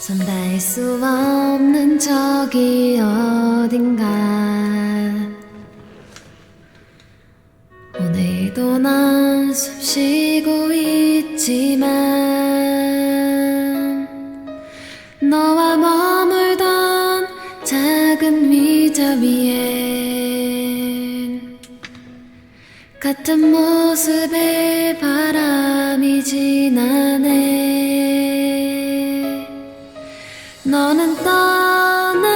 손닿을 수 없는 저기 어딘가. 오늘도 난 숨 쉬고 있지만 작은 위점 위엔 같은 모습의 바람이 지나네. 너는 떠나며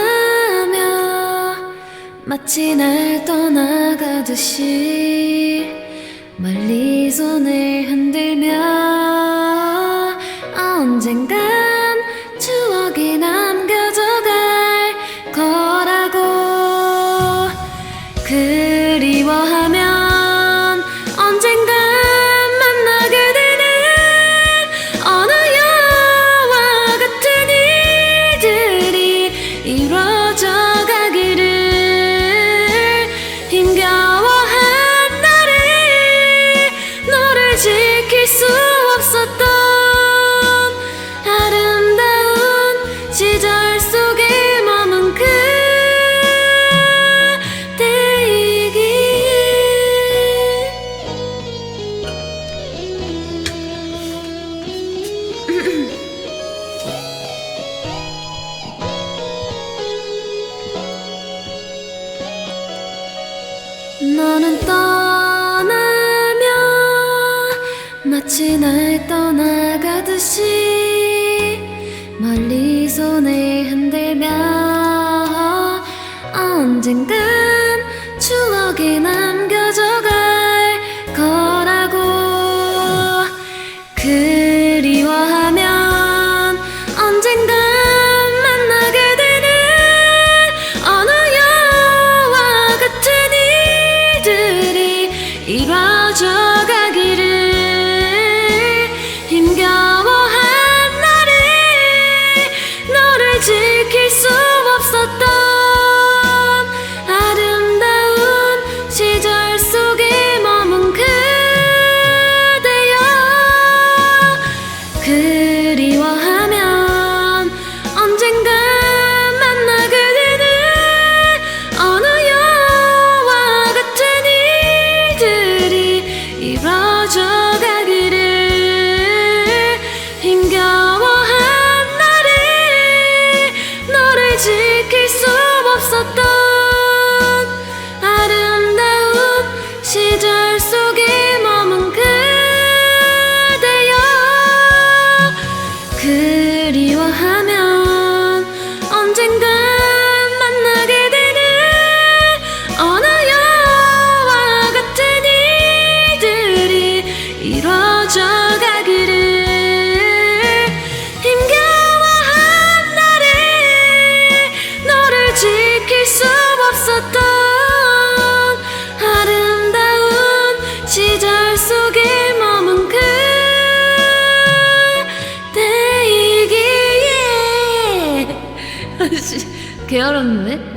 마치 날 떠나가듯이 멀리 손을 흔들며 아, 언젠가 く 너는 떠나면 마치 날 떠나가듯이 멀리 손을 흔들며 언젠간 추억이 남겨져갈 거라고. 그 게으른데?